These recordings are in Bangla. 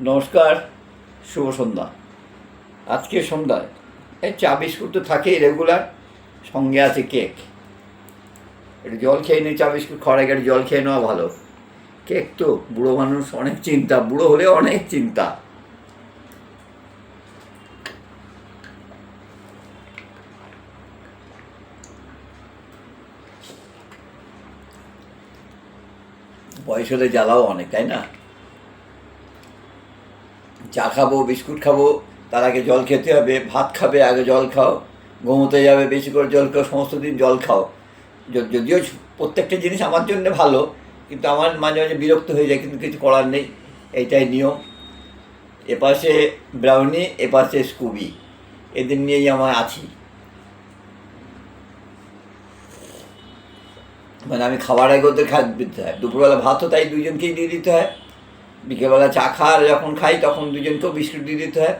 নমস্কার, শুভ সন্ধ্যা। আজকে সন্ধ্যায়, এই চা বিস্কুট তো থাকেই রেগুলার সঙ্গে আছে কেক। একটু জল খেয়ে নিই চা বিস্কুট খাওয়ার একটু জল খেয়ে নেওয়া ভালো। কেক তো বুড়ো মানুষ অনেক চিন্তা, বুড়ো হলে অনেক চিন্তা। বয়স হলে জ্বালাও অনেক, তাই না? চা খাব, বিস্কুট খাব, তার আগে জল খেতে হবে, ভাত খাবে, আগে জল খাও, ঘুমোতে যাবে, বেশি করে জল খাও, সমস্ত দিন জল খাও। যদিও প্রত্যেকটা জিনিস আমার জন্য ভালো, কিন্তু আমার মাঝে মাঝে বিরক্ত হয়ে যায়, কিন্তু কিছু করার নেই, এইটাই নিয়ম। এপাশে ব্রাউনি এপাশে স্কুবি, এদের নিয়েই আমার আছি। মানে আমি খাবার আগে ওদের খাদ্য দিতে হয়। দুপুরবেলা ভাতও তাই দুজনকেই দিয়ে দিতে হয়। বিকেলবেলা চা খাওয়ার যখন খাই তখন দুজনকেও বিস্কুট দিয়ে দিতে হয়।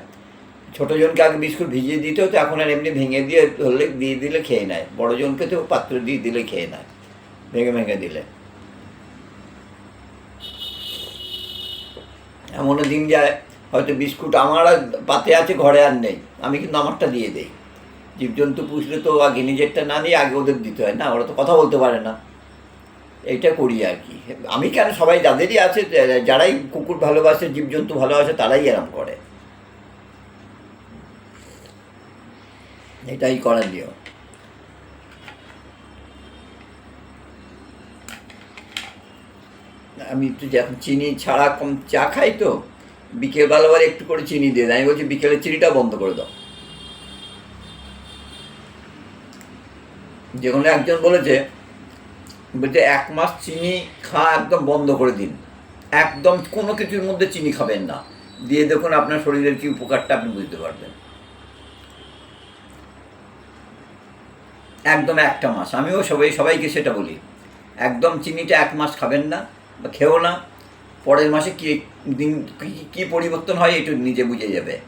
ছোটো জনকে আগে বিস্কুট ভিজিয়ে দিতে হতো, এখন আর এমনি ভেঙে দিয়ে ধরলে দিয়ে দিলে খেয়ে নেয়। বড় জনকে তো পাত্র দিয়ে দিলে খেয়ে নেয়, ভেঙে ভেঙে দিলে। এমনও দিন যায়, হয়তো বিস্কুট আমার পাতে আছে, ঘরে আর নেই। আমি কিন্তু আমারটা দিয়ে দিই। জীবজন্তু পুষলে তো আগে নিজেরটা না নিয়ে আগে ওদের দিতে হয় না, ওরা তো কথা বলতে পারে না। এইটা করি আর কি। আমি কেন, সবাই যাদেরই আছে, যারাই কুকুর ভালোবাসে, জীবজন্তু ভালোবাসে, তারাই এরম করে। এটাই করার নিয়ম। আমি একটু যখন চিনি ছাড়া কম চা খাই তো বিকেলবেলা আবার একটু করে চিনি দিয়ে দেয়। আমি বলছি, বিকেলের চিনিটা বন্ধ করে দাও। যে কোনো একজন বলেছে বলছে, এক মাস চিনি খাওয়া একদম বন্ধ করে দিন। একদম কোনো কিছুর মধ্যে চিনি খাবেন না। দিয়ে দেখুন আপনার শরীরের কি উপকারটা আপনি বুঝতে পারবেন। একদম একটা মাস। আমিও সবাই সবাইকে সেটা বলি। একদম চিনিটা এক মাস খাবেন না বা খেও না। পরের মাসে কি দিন কি- পরিবর্তন হয় একটু নিজে বুঝে যাবে।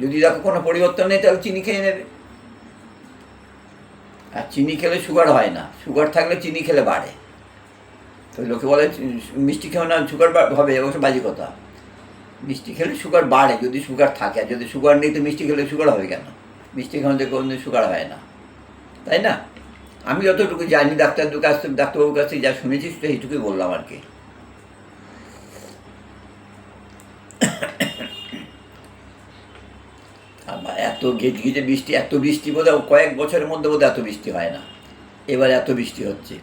যদি দেখো কোনো পরিবর্তন নেই, তাহলে চিনি খেয়ে নেবে। আর চিনি খেলে সুগার হয় না। সুগার থাকলে চিনি খেলে বাড়ে। তো লোকে বলে, মিষ্টি খেও না, সুগার হবে, অবশ্য বাজি কথা। মিষ্টি খেলে সুগার বাড়ে, যদি সুগার থাকে। আর যদি সুগার নেই, তো মিষ্টি খেলে সুগার হবে কেন? মিষ্টি খাওয়াতে কোনো সুগার হয় না। তাই না? আমি যতটুকু জানি, ডাক্তার কাছ থেকে ডাক্তারবাবুর কাছ থেকে যা শুনেছি, সেইটুকুই বললাম আর কি আবার এত ঘেট ঘেটে বৃষ্টি, এত বৃষ্টি বোধহয় কয়েক বছরের মধ্যে বোধহয় এত বৃষ্টি হয় না। এবার এত বৃষ্টি হচ্ছে।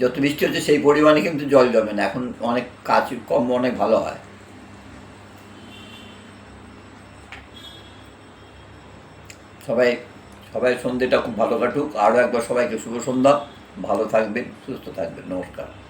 যত বৃষ্টি হচ্ছে সেই পরিমাণে কিন্তু জল জমে না। এখন অনেক কাজ কম, অনেক ভালো হয়। সবাই সবাই সন্ধ্যেটা খুব ভালো কাটুক। আরও একবার সবাইকে শুভ সন্ধ্যা। ভালো থাকবেন, সুস্থ থাকবেন। নমস্কার।